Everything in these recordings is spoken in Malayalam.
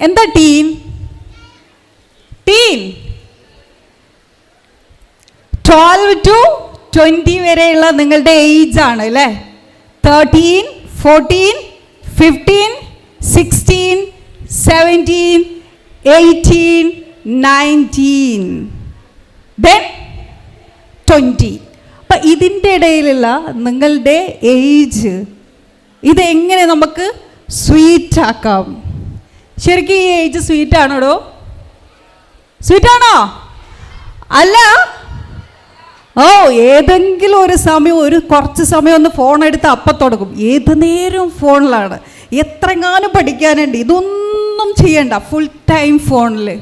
എന്താ teen teen twelve to twenty വരെയുള്ള നിങ്ങളുടെ ഏജ് ആണ് അല്ലേ? Thirteen fourteen fifteen sixteen seventeen eighteen nineteen then twenty അപ്പം ഇതിന്റെ ഇടയിലുള്ള നിങ്ങളുടെ ഏജ് ഇതെങ്ങനെ നമുക്ക് സ്വീറ്റ് ആക്കാം? ശരിക്കും ഈ ഏജ് സ്വീറ്റ് ആണോടോ? സ്വീറ്റ് ആണോ? അല്ല. ഓ ഏതെങ്കിലും ഒരു സമയം ഒരു കുറച്ച് സമയം ഒന്ന് ഫോൺ എടുത്ത് അപ്പം തുടങ്ങും. ഏത് നേരവും ഫോണിലാണ് എത്രങ്ങാനും പഠിക്കാനുണ്ട്. ഇതൊന്നും ചെയ്യണ്ട. ഫുൾ ടൈം ഫോണിൽ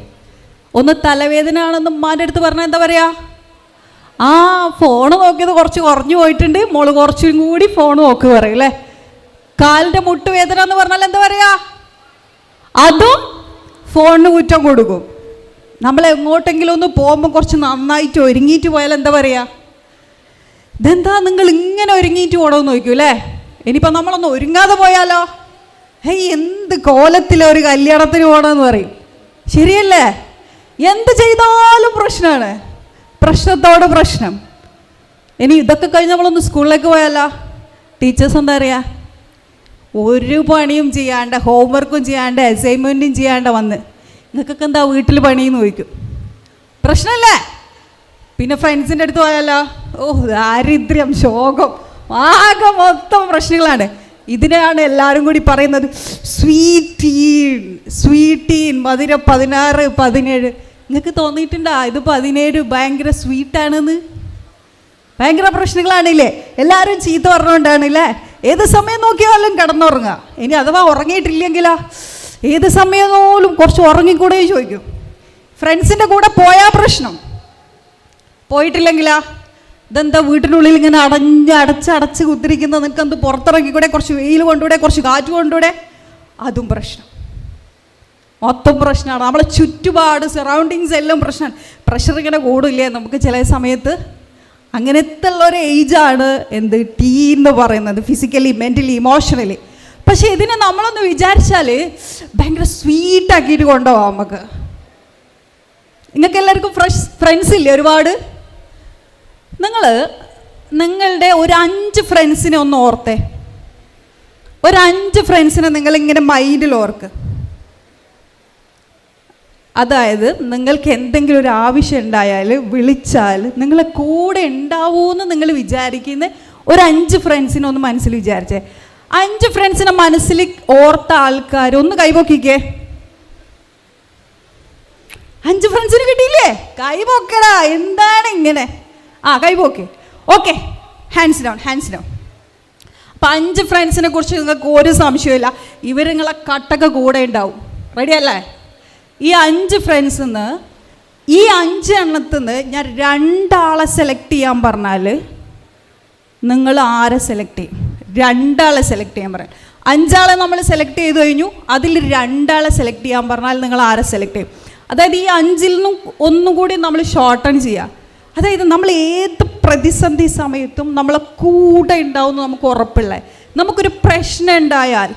ഒന്ന് തലവേദന ആണെന്ന് ഉമ്മാന്റെ അടുത്ത് പറഞ്ഞാൽ എന്താ പറയുക ആ ഫോൺ നോക്കിയത് കുറച്ച് കുറഞ്ഞു പോയിട്ടുണ്ട്. മോൾ കുറച്ചും കൂടി ഫോൺ നോക്കി പറയും അല്ലേ? കാലിന്റെ മുട്ടുവേദന എന്ന് പറഞ്ഞാൽ എന്താ പറയുക അതും ഫോണിന് കുറ്റം കൊടുക്കും. നമ്മൾ എങ്ങോട്ടെങ്കിലും ഒന്ന് പോകുമ്പോൾ കുറച്ച് നന്നായിട്ട് ഒരുങ്ങിയിട്ട് പോയാൽ എന്താ പറയുക ഇതെന്താ നിങ്ങൾ ഇങ്ങനെ ഒരുങ്ങിയിട്ട് പോകണമെന്ന് നോക്കൂ അല്ലേ ഇനിയിപ്പോൾ നമ്മളൊന്ന് ഒരുങ്ങാതെ പോയാലോ? ഹേയ് എന്ത് കോലത്തിലെ ഒരു കല്യാണത്തിന് പോകണമെന്ന് പറയും. ശരിയല്ലേ? എന്ത് ചെയ്താലും പ്രശ്നമാണ് പ്രശ്നത്തോട് പ്രശ്നം. ഇനി ഇതൊക്കെ കഴിഞ്ഞ് നമ്മളൊന്ന് സ്കൂളിലേക്ക് പോയാലോ? ടീച്ചേഴ്സ് എന്താ പറയുക ഒരു പണിയും ചെയ്യാണ്ട് ഹോംവർക്കും ചെയ്യാണ്ട് അസൈൻമെന്റും ചെയ്യാണ്ട് വന്ന്. നിങ്ങൾക്കൊക്കെ എന്താ വീട്ടിൽ പണിയെന്ന് ചോദിക്കും. പ്രശ്നമല്ലേ പിന്നെ ഫ്രണ്ട്സിന്റെ അടുത്ത് പോയാലോ? ഓ ദാരിദ്ര്യം ശോകം. ആകെ മൊത്തം പ്രശ്നങ്ങളാണ്. ഇതിനെയാണ് എല്ലാവരും കൂടി പറയുന്നത്. സ്വീറ്റീൻ സ്വീറ്റീൻ മധുര പതിനാറ് പതിനേഴ്. നിങ്ങൾക്ക് തോന്നിയിട്ടുണ്ടോ? ഇത് പതിനേഴ് ഭയങ്കര സ്വീറ്റാണെന്ന്? ഭയങ്കര പ്രശ്നങ്ങളാണില്ലേ എല്ലാവരും ചീത്ത പറഞ്ഞുകൊണ്ടാണല്ലേ ഏത് സമയം നോക്കിയാലും കിടന്നുറങ്ങുക. ഇനി അഥവാ ഉറങ്ങിയിട്ടില്ലെങ്കിലോ ഏത് സമയം പോലും കുറച്ച് ഉറങ്ങിക്കൂടെ ചോദിക്കും. ഫ്രണ്ട്സിന്റെ കൂടെ പോയാൽ പ്രശ്നം. പോയിട്ടില്ലെങ്കിലാ ഇതെന്താ വീട്ടിനുള്ളിൽ ഇങ്ങനെ അടഞ്ഞ് അടച്ച് അടച്ച് കുത്തിരിക്കുന്ന നിനക്ക് എന്ത് പുറത്തിറങ്ങിക്കൂടെ? കുറച്ച് വെയിൽ കൊണ്ടുകൂടെ കുറച്ച് കാറ്റ് കൊണ്ടുകൂടെ അതും പ്രശ്നം. മൊത്തം പ്രശ്നമാണ്. നമ്മളെ ചുറ്റുപാട് സറൗണ്ടിങ്സ് എല്ലാം പ്രശ്നമാണ്. പ്രഷർ ഇങ്ങനെ കൂടില്ലേ നമുക്ക് ചില സമയത്ത് അങ്ങനത്തെ ഉള്ള ഒരു ഏജാണ് എന്ത് ടീ എന്ന് പറയുന്നത് ഫിസിക്കലി മെന്റലി ഇമോഷണലി പക്ഷേ ഇതിനെ നമ്മളൊന്ന് വിചാരിച്ചാൽ ഭയങ്കര സ്വീറ്റ് ആക്കിയിട്ട് കൊണ്ടുപോകാം നമുക്ക്. നിങ്ങൾക്ക് എല്ലാവർക്കും ഫ്രഷ് ഫ്രണ്ട്സ് ഇല്ലേ ഒരുപാട്? നിങ്ങൾ നിങ്ങളുടെ ഒരു അഞ്ച് ഫ്രണ്ട്സിനെ ഒന്ന് ഓർത്തേ. ഒരു അഞ്ച് ഫ്രണ്ട്സിനെ നിങ്ങളിങ്ങനെ മൈൻഡിൽ ഓർക്ക്. അതായത് നിങ്ങൾക്ക് എന്തെങ്കിലും ഒരു ആവശ്യം ഉണ്ടായാൽ വിളിച്ചാൽ നിങ്ങളെ കൂടെ ഉണ്ടാവുമെന്ന് നിങ്ങൾ വിചാരിക്കുന്ന ഒരു അഞ്ച് ഫ്രണ്ട്സിനെ ഒന്ന് മനസ്സിൽ വിചാരിച്ചേ. അഞ്ച് ഫ്രണ്ട്സിനെ മനസ്സിൽ ഓർത്ത ആൾക്കാർ ഒന്ന് കൈപൊക്കിക്കേ. അഞ്ച് ഫ്രണ്ട്സിന് കിട്ടിയില്ലേ? കൈപൊക്കടാ എന്താണ് ഇങ്ങനെ? ആ കൈപോക്കെ. Okay hands down hands down അപ്പം അഞ്ച് ഫ്രണ്ട്സിനെ കുറിച്ച് നിങ്ങൾക്ക് ഒരു സംശയമില്ല ഇവരിങ്ങളെ കട്ടൊക്കെ കൂടെ ഉണ്ടാവും. റെഡി അല്ലേ? ഈ അഞ്ച് ഫ്രണ്ട്സിൽ നിന്ന് ഈ അഞ്ച് എണ്ണത്തിൽ നിന്ന് ഞാൻ രണ്ടാളെ സെലക്ട് ചെയ്യാൻ പറഞ്ഞാൽ നിങ്ങൾ ആരെ സെലക്ട് ചെയ്യും? രണ്ടാളെ സെലക്ട് ചെയ്യാൻ പറയാം അഞ്ചാളെ നമ്മൾ സെലക്ട് ചെയ്ത് കഴിഞ്ഞു അതിൽ രണ്ടാളെ സെലക്ട് ചെയ്യാൻ പറഞ്ഞാൽ നിങ്ങൾ ആരെ സെലക്ട് ചെയ്യും? അതായത് ഈ അഞ്ചിൽ നിന്നും ഒന്നും കൂടി നമ്മൾ ഷോർട്ടൺ ചെയ്യുക അതായത് നമ്മൾ ഏത് പ്രതിസന്ധി സമയത്തും നമ്മളെ കൂടെ ഉണ്ടാവും നമുക്ക് ഉറപ്പില്ല നമുക്കൊരു പ്രശ്നം ഉണ്ടായാൽ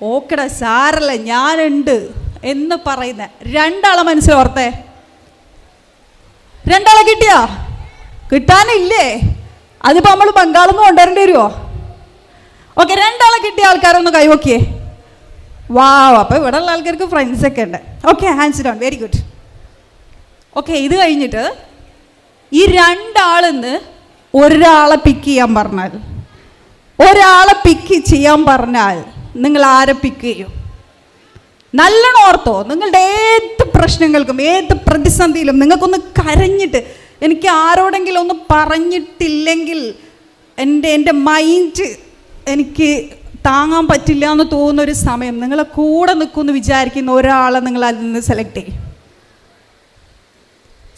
ഓക്കെടാ സാരല്ല ഞാനുണ്ട്. എന്ന് പറയുന്ന. രണ്ടാളെ മനസ്സിലോർത്തേ രണ്ടാളെ കിട്ടിയാ? കിട്ടാനില്ലേ? അതിപ്പോൾ നമ്മൾ ബംഗാളിൽ നിന്ന് കൊണ്ടുവരേണ്ടി വരുമോ ഓക്കെ രണ്ടാളെ കിട്ടിയ ആൾക്കാരൊന്ന് കൈവക്കിയേ വാവ് അപ്പോൾ ഇവിടെ ഉള്ള ആൾക്കാർക്ക് ഫ്രണ്ട്സ് ഒക്കെ ഉണ്ട്. Okay hands down very good okay ഇത് കഴിഞ്ഞിട്ട് ഈ രണ്ടാളിന്ന് ഒരാളെ പിക്ക് ചെയ്യാൻ പറഞ്ഞാൽ ഒരാളെ പിക്ക് ചെയ്യാൻ പറഞ്ഞാൽ നിങ്ങൾ ആരെ പിക്ക് ചെയ്യും? നല്ലോണം ഓർത്തോ. നിങ്ങളുടെ ഏത് പ്രശ്നങ്ങൾക്കും ഏത് പ്രതിസന്ധിയിലും നിങ്ങൾക്കൊന്ന് കരഞ്ഞിട്ട് എനിക്ക് ആരോടെങ്കിലും ഒന്ന് പറഞ്ഞിട്ടില്ലെങ്കിൽ എന്റെ എന്റെ മൈൻഡ് എനിക്ക് താങ്ങാൻ പറ്റില്ല എന്ന് തോന്നുന്ന ഒരു സമയം നിങ്ങളെ കൂടെ നിൽക്കുമെന്ന് വിചാരിക്കുന്ന ഒരാളെ നിങ്ങൾ അതിൽ നിന്ന് സെലക്ട് ചെയ്യും.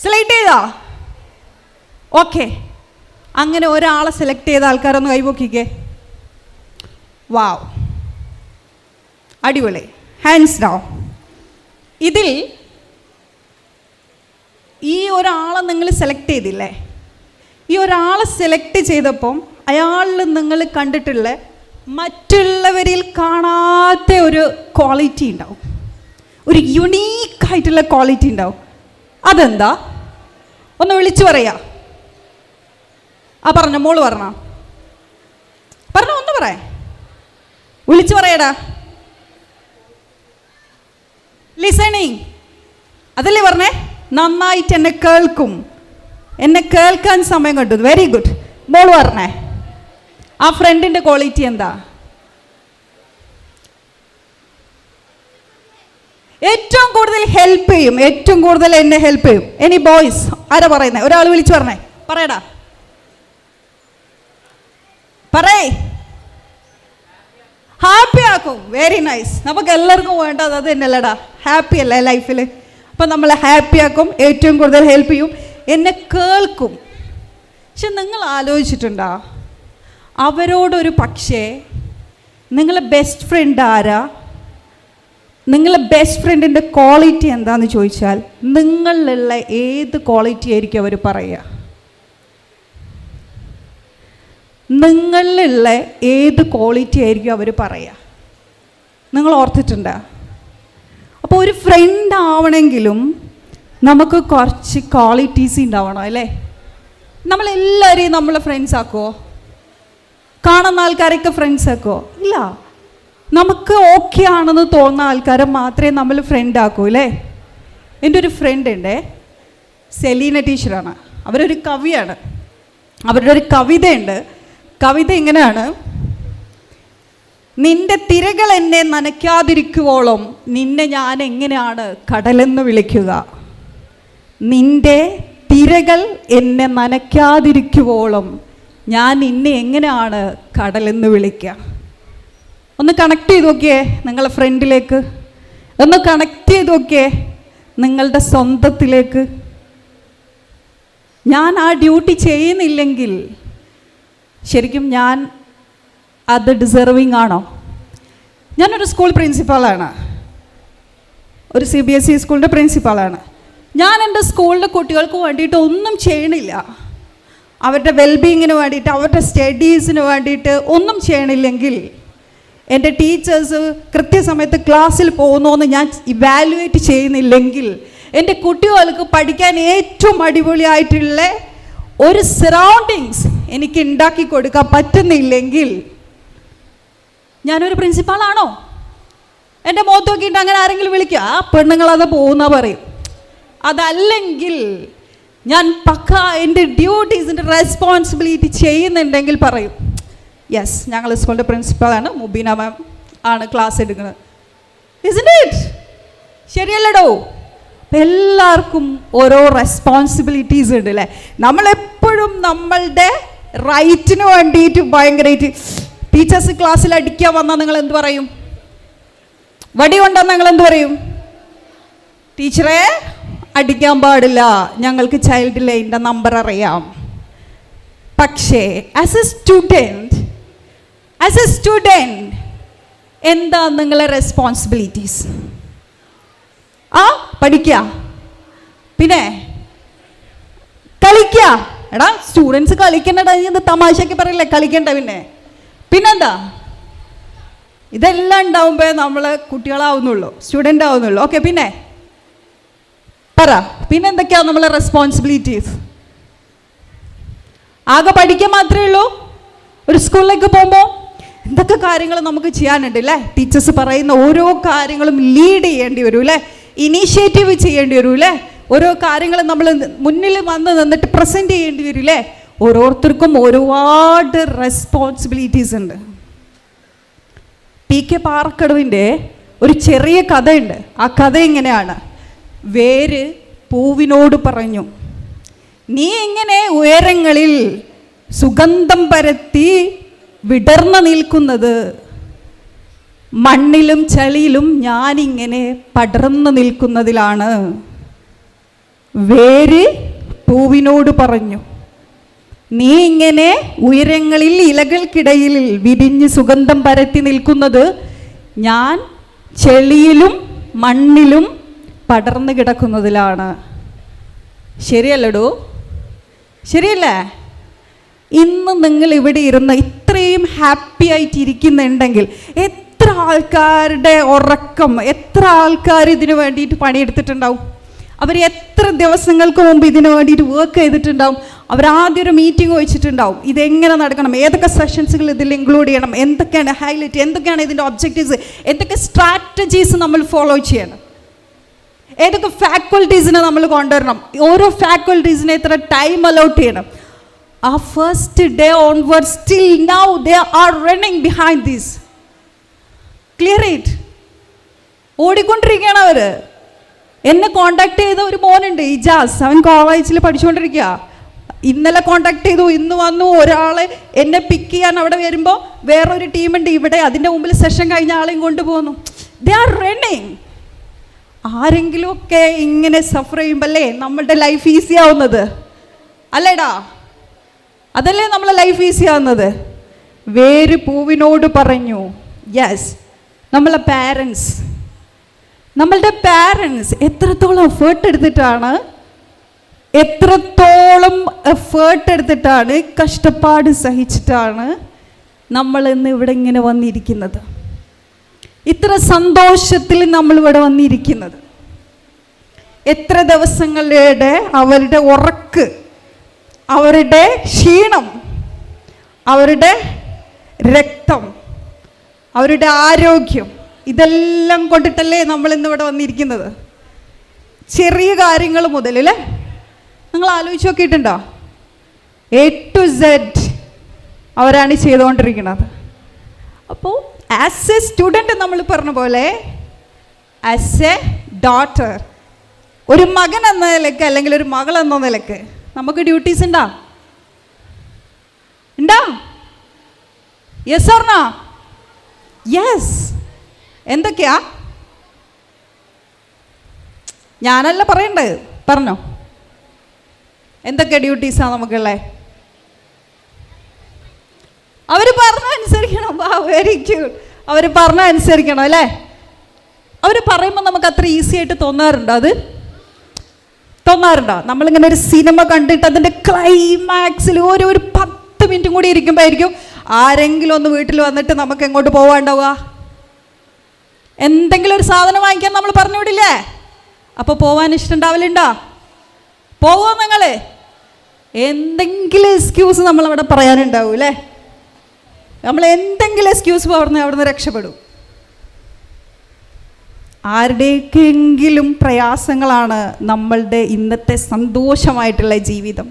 സെലക്ട് ചെയ്താ? ഓക്കെ അങ്ങനെ ഒരാളെ സെലക്ട് ചെയ്ത ആൾക്കാരൊന്ന് കൈപൊക്കിക്കേ വാവ് അടിപൊളി. ഹാൻഡ്സ് ഡൗൺ ഇതിൽ ഈ ഒരാളെ നിങ്ങൾ സെലക്ട് ചെയ്തില്ലേ? ഈ ഒരാളെ സെലക്ട് ചെയ്തപ്പം അയാളിൽ നിങ്ങൾ കണ്ടിട്ടുള്ള മറ്റുള്ളവരിൽ കാണാത്ത ഒരു ക്വാളിറ്റി ഉണ്ടാവും. ഒരു യുണീക്കായിട്ടുള്ള ക്വാളിറ്റി ഉണ്ടാവും. അതെന്താ? ഒന്ന് വിളിച്ചു പറയാ. ആ പറഞ്ഞ മോൾ പറഞ്ഞോ. പറഞ്ഞോ ഒന്ന് പറയാ. വിളിച്ചു പറയടാ. ലിസണിങ് അതല്ലേ പറഞ്ഞേ? നന്നായിട്ട് എന്നെ കേൾക്കും. എന്നെ കേൾക്കാൻ സമയം കണ്ടു. വെരി ഗുഡ് മോൾ പറഞ്ഞേ. ആ ഫ്രണ്ടിന്റെ ക്വാളിറ്റി എന്താ? ഏറ്റവും കൂടുതൽ ഹെൽപ്പ് ചെയ്യും. ഏറ്റവും കൂടുതൽ എന്നെ ഹെൽപ്പ് ചെയ്യും. എനി ബോയ്സ് ആരാ പറയുന്നത് ഒരാൾ വിളിച്ചു പറഞ്ഞേ. പറയടാ. പറയേ. ഹാപ്പി ആക്കും. വെരി നൈസ് നമുക്ക് എല്ലാവർക്കും വേണ്ടത് അത് തന്നെയല്ലടാ. ഹാപ്പി അല്ലേ ലൈഫിൽ അപ്പം നമ്മളെ ഹാപ്പിയാക്കും ഏറ്റവും കൂടുതൽ ഹെൽപ്പ് ചെയ്യും. എന്നെ കേൾക്കും. പക്ഷെ നിങ്ങൾ ആലോചിച്ചിട്ടുണ്ടോ? അവരോടൊരു പക്ഷേ നിങ്ങളെ ബെസ്റ്റ് ഫ്രണ്ട് ആരാ? നിങ്ങളെ ബെസ്റ്റ് ഫ്രണ്ടിന്റെ ക്വാളിറ്റി എന്താണെന്ന് ചോദിച്ചാൽ നിങ്ങളിലുള്ള ഏത് ക്വാളിറ്റി ആയിരിക്കും അവർ പറയുക? നിങ്ങളിലുള്ള ഏത് ക്വാളിറ്റി ആയിരിക്കും അവർ പറയുക? നിങ്ങൾ ഓർത്തിട്ടുണ്ടോ? അപ്പോൾ ഒരു ഫ്രണ്ട് ആവണമെങ്കിലും നമുക്ക് കുറച്ച് ക്വാളിറ്റീസ് ഉണ്ടാവണം അല്ലേ? നമ്മളെല്ലാവരെയും നമ്മളെ ഫ്രണ്ട്സ് ആക്കുമോ കാണുന്ന ആൾക്കാരൊക്കെ ഫ്രണ്ട്സ് ആക്കുമോ ഇല്ല. നമുക്ക് ഓക്കെ ആണെന്ന് തോന്നുന്ന ആൾക്കാരെ മാത്രമേ നമ്മൾ ഫ്രണ്ട് ആക്കൂ അല്ലേ? എന്റെ ഒരു ഫ്രണ്ട് ഉണ്ട് സെലീന ടീച്ചറാണ് അവരൊരു കവിയാണ്. അവരുടെ ഒരു കവിതയുണ്ട്. കവിത ഇങ്ങനെയാണ് നിന്റെ തിരകൾ എന്നെ നനയ്ക്കാതിരിക്കുവോളം നിന്നെ ഞാൻ എങ്ങനെയാണ് കടലെന്ന് വിളിക്കുക? നിന്റെ തിരകൾ എന്നെ നനയ്ക്കാതിരിക്കുവോളം ഞാൻ നിന്നെ എങ്ങനെയാണ് കടലെന്ന് വിളിക്കുക? ഒന്ന് കണക്ട് ചെയ്ത് നോക്കിയേ നിങ്ങളെ ഫ്രണ്ടിലേക്ക് ഒന്ന് കണക്ട് ചെയ്ത് നോക്കിയേ നിങ്ങളുടെ സ്വന്തത്തിലേക്ക്. ഞാൻ ആ ഡ്യൂട്ടി ചെയ്യുന്നില്ലെങ്കിൽ ശരിക്കും ഞാൻ അത് ഡിസേർവിങ് ആണോ? ഞാനൊരു സ്കൂൾ പ്രിൻസിപ്പാളാണ് ഒരു സി ബി എസ് ഇ സ്കൂളിന്റെ പ്രിൻസിപ്പാളാണ് ഞാൻ എന്റെ സ്കൂളിലെ കുട്ടികൾക്ക് വേണ്ടിയിട്ട് ഒന്നും ചെയ്യണില്ല. അവരുടെ വെൽബീങ്ങിന് വേണ്ടിയിട്ട് അവരുടെ സ്റ്റഡീസിന് വേണ്ടിയിട്ട് ഒന്നും ചെയ്യണില്ലെങ്കിൽ എന്റെ ടീച്ചേഴ്സ് കൃത്യസമയത്ത് ക്ലാസ്സിൽ പോകുന്നോന്ന് ഞാൻ ഇവാലുവേറ്റ് ചെയ്യുന്നില്ലെങ്കിൽ എന്റെ കുട്ടികൾക്ക് പഠിക്കാൻ ഏറ്റവും അടിപൊളിയായിട്ടുള്ള ഒരു സറൗണ്ടിങ്സ് എനിക്ക് ഉണ്ടാക്കി കൊടുക്കാൻ പറ്റുന്നില്ലെങ്കിൽ ഞാനൊരു പ്രിൻസിപ്പാളാണോ? എന്റെ മുഖത്ത് നോക്കിയിട്ട് അങ്ങനെ ആരെങ്കിലും വിളിക്കുക. ആ പെണ്ണുങ്ങളത് പോകുന്ന പറയും. അതല്ലെങ്കിൽ ഞാൻ പക്ക എന്റെ ഡ്യൂട്ടീസിന്റെ റെസ്പോൺസിബിലിറ്റി ചെയ്യുന്നുണ്ടെങ്കിൽ പറയും. യെസ് ഞങ്ങൾ സ്കൂളിന്റെ പ്രിൻസിപ്പളാണ്. മുബീന മാം ആണ് ക്ലാസ് എടുക്കുന്നത്. ഇസിന്റ് ഇറ്റ് ശരിയല്ലടോ? എല്ലാവർക്കും ഓരോ റെസ്പോൺസിബിലിറ്റീസ് ഉണ്ട് അല്ലേ നമ്മളെപ്പോഴും നമ്മളുടെ റൈറ്റിന് വേണ്ടിയിട്ട് ഭയങ്കരമായിട്ട് ടീച്ചേഴ്സ് ക്ലാസ്സിൽ അടിക്കാൻ വന്നാൽ നിങ്ങൾ എന്ത് പറയും? വടി കൊണ്ടാൽ നിങ്ങൾ എന്ത് പറയും? ടീച്ചറെ അടിക്കാൻ പാടില്ല. ഞങ്ങൾക്ക് ചൈൽഡ് ലൈന്റെ നമ്പർ അറിയാം. പക്ഷേ as a student as a student എന്താ നിങ്ങളെ റെസ്പോൺസിബിലിറ്റീസ് ആ പഠിക്കുക പിന്നെ കളിക്കുക എടാ സ്റ്റുഡൻസ് കളിക്കണ്ടടാ ഇത് തമാശക്ക് പറയില്ലേ? കളിക്കണ്ട പിന്നെ. പിന്നെന്താ? ഇതെല്ലാം ഉണ്ടാവുമ്പോൾ നമ്മൾ കുട്ടികളാവുന്നുള്ളൂ സ്റ്റുഡന്റ് ആവുന്നുള്ളൂ. ഓക്കെ പിന്നെ? പറ പിന്നെ എന്തൊക്കെയാണ് നമ്മളെ റെസ്പോൺസിബിലിറ്റീസ് ആകെ പഠിക്കാൻ മാത്രമേ ഉള്ളൂ? ഒരു സ്കൂളിലേക്ക് പോകുമ്പോൾ എന്തൊക്കെ കാര്യങ്ങൾ നമുക്ക് ചെയ്യാനുണ്ട് അല്ലേ ടീച്ചേഴ്സ് പറയുന്ന ഓരോ കാര്യങ്ങളും ലീഡ് ചെയ്യേണ്ടി വരും അല്ലേ ഇനീഷ്യേറ്റീവ് ചെയ്യേണ്ടി വരും അല്ലേ ഓരോ കാര്യങ്ങളും നമ്മൾ മുന്നിൽ വന്ന് നിന്നിട്ട് പ്രസന്റ് ചെയ്യേണ്ടി വരും അല്ലേ ഓരോരുത്തർക്കും ഒരുപാട് റെസ്പോൺസിബിലിറ്റീസ് ഉണ്ട്. പി കെ പാറക്കടവിന്റെ ഒരു ചെറിയ കഥയുണ്ട്. ആ കഥ എങ്ങനെയാണ്? വേര് പൂവിനോട് പറഞ്ഞു നീ എങ്ങനെ ഉയരങ്ങളിൽ സുഗന്ധം പരത്തി വിടർന്നു നിൽക്കുന്നത്? മണ്ണിലും ചളിയിലും ഞാനിങ്ങനെ പടർന്നു നിൽക്കുന്നതിലാണ്. വേര് പൂവിനോട് പറഞ്ഞു നീ ഇങ്ങനെ ഉയരങ്ങളിൽ ഇലകൾക്കിടയിൽ വിരിഞ്ഞ് സുഗന്ധം പരത്തി നിൽക്കുന്നത് ഞാൻ ചെളിയിലും മണ്ണിലും പടർന്നു കിടക്കുന്നതിലാണ്. ശരിയല്ലടോ? ശരിയല്ലേ? ഇന്ന് നിങ്ങൾ ഇവിടെ ഇരുന്ന് ഇത്രയും ഹാപ്പി ആയിട്ട് ഇരിക്കുന്നുണ്ടെങ്കിൽ എത്ര ആൾക്കാരുടെ ഉറക്കം എത്ര ആൾക്കാർ ഇതിനു വേണ്ടിയിട്ട് പണിയെടുത്തിട്ടുണ്ടാവും? അവർ എത്ര ദിവസങ്ങൾക്ക് മുമ്പ് ഇതിനു വേണ്ടിയിട്ട് വർക്ക് ചെയ്തിട്ടുണ്ടാവും? അവർ ആദ്യം ഒരു മീറ്റിംഗ് വെച്ചിട്ടുണ്ടാവും. ഇതെങ്ങനെ നടക്കണം? ഏതൊക്കെ സെഷൻസുകൾ ഇതിൽ ഇൻക്ലൂഡ് ചെയ്യണം? എന്തൊക്കെയാണ് ഹൈലൈറ്റ് എന്തൊക്കെയാണ് ഇതിന്റെ ഒബ്ജക്റ്റീവ്സ് എന്തൊക്കെ സ്ട്രാറ്റജീസ് നമ്മൾ ഫോളോ ചെയ്യണം? ഏതൊക്കെ ഫാക്കൽറ്റീസിനെ നമ്മൾ കൊണ്ടുവരണം? ഓരോ ഫാക്കൽറ്റീസിനെ എത്ര ടൈം അലോട്ട് ചെയ്യണം? ആ first day onward still now they are running behind these clear it ഓടിക്കൊണ്ടിരിക്കുകയാണ് അവർ എന്നെ കോണ്ടാക്ട് ചെയ്ത ഒരു മോനുണ്ട് ഇജാസ്. അവൻ കോളേജിൽ പഠിച്ചുകൊണ്ടിരിക്കുക ഇന്നലെ കോണ്ടാക്ട് ചെയ്തു ഇന്ന് വന്നു. ഒരാളെ എന്നെ പിക്ക് ചെയ്യാൻ അവിടെ വരുമ്പോൾ വേറൊരു ടീമുണ്ട് ഇവിടെ അതിന്റെ മുമ്പിൽ സെഷൻ കഴിഞ്ഞ ആളെയും കൊണ്ടുപോകുന്നു ദേ ആർ റണ്ണിങ് ആരെങ്കിലുമൊക്കെ ഇങ്ങനെ സഫർ ചെയ്യുമ്പോൾ അല്ലേ നമ്മളുടെ ലൈഫ് ഈസി ആവുന്നത്? അല്ലേടാ? അതല്ലേ നമ്മളെ ലൈഫ് ഈസി ആവുന്നത്? വേര് പൂവിനോട് പറഞ്ഞു. യെസ് നമ്മളെ പാരൻസ് നമ്മളുടെ പാരൻസ് എത്രത്തോളം എഫേർട്ട് എടുത്തിട്ടാണ്? എത്രത്തോളം എഫേർട്ട് എടുത്തിട്ടാണ് കഷ്ടപ്പാട് സഹിച്ചിട്ടാണ് നമ്മൾ ഇന്ന് ഇവിടെ ഇങ്ങനെ വന്നിരിക്കുന്നത്? ഇത്ര സന്തോഷത്തിൽ നമ്മൾ ഇവിടെ വന്നിരിക്കുന്നത്. എത്ര ദിവസങ്ങളുടെ അവരുടെ ഉറക്ക് അവരുടെ ക്ഷീണം അവരുടെ രക്തം അവരുടെ ആരോഗ്യം ഇതെല്ലാം കൊണ്ടിട്ടല്ലേ നമ്മൾ ഇന്ന് ഇവിടെ വന്നിരിക്കുന്നത്? ചെറിയ കാര്യങ്ങൾ മുതൽ അല്ലേ നിങ്ങൾ ആലോചിച്ച് നോക്കിയിട്ടുണ്ടോ? എ ടു സെഡ് അവരാണ് ചെയ്തുകൊണ്ടിരിക്കുന്നത്. അപ്പോൾ ആസ് എ സ്റ്റുഡന്റ് നമ്മൾ പറഞ്ഞ പോലെ ആസ് എ ഡോട്ടർ ഒരു മകൻ എന്ന നിലയ്ക്ക് അല്ലെങ്കിൽ ഒരു മകൾ എന്ന നിലയ്ക്ക് നമുക്ക് ഡ്യൂട്ടീസ് ഉണ്ടാ? ഉണ്ടോ? യെസ് ഓർണ യെസ് എന്തൊക്കെയാ? ഞാനല്ല പറയണ്ടത് പറഞ്ഞോ. എന്തൊക്കെ ഡ്യൂട്ടീസാണ് നമുക്കുള്ളത് അവർ പറഞ്ഞ അനുസരിക്കണം. വെരി ക്യൂട്ട് അവർ പറഞ്ഞ അനുസരിക്കണം അല്ലേ? അവർ പറയുമ്പോൾ നമുക്ക് അത്ര ഈസി ആയിട്ട് തോന്നാറുണ്ടോ അത്? തോന്നാറുണ്ടോ? നമ്മളിങ്ങനെ ഒരു സിനിമ കണ്ടിട്ട് അതിന്റെ ക്ലൈമാക്സിൽ ഓരോ ഒരു പത്ത് മിനിറ്റും കൂടി ഇരിക്കുമ്പോഴായിരിക്കും ആരെങ്കിലും ഒന്ന് വീട്ടിൽ വന്നിട്ട് നമുക്ക് എങ്ങോട്ട് പോവാണ്ടാവുക? എന്തെങ്കിലും ഒരു സാധനം വാങ്ങിക്കാൻ നമ്മൾ പറഞ്ഞു വിടില്ലേ അപ്പോൾ പോവാൻ ഇഷ്ടമുണ്ടാവലുണ്ടോ? പോവോ നിങ്ങൾ എന്തെങ്കിലും എക്സ്ക്യൂസ് നമ്മൾ അവിടെ പറയാനുണ്ടാവും അല്ലേ നമ്മൾ എന്തെങ്കിലും എക്സ്ക്യൂസ് പറഞ്ഞ് അവിടുന്ന് രക്ഷപ്പെടും. ആരുടെയൊക്കെങ്കിലും പ്രയാസങ്ങളാണ് നമ്മളുടെ ഇന്നത്തെ സന്തോഷമായിട്ടുള്ള ജീവിതം.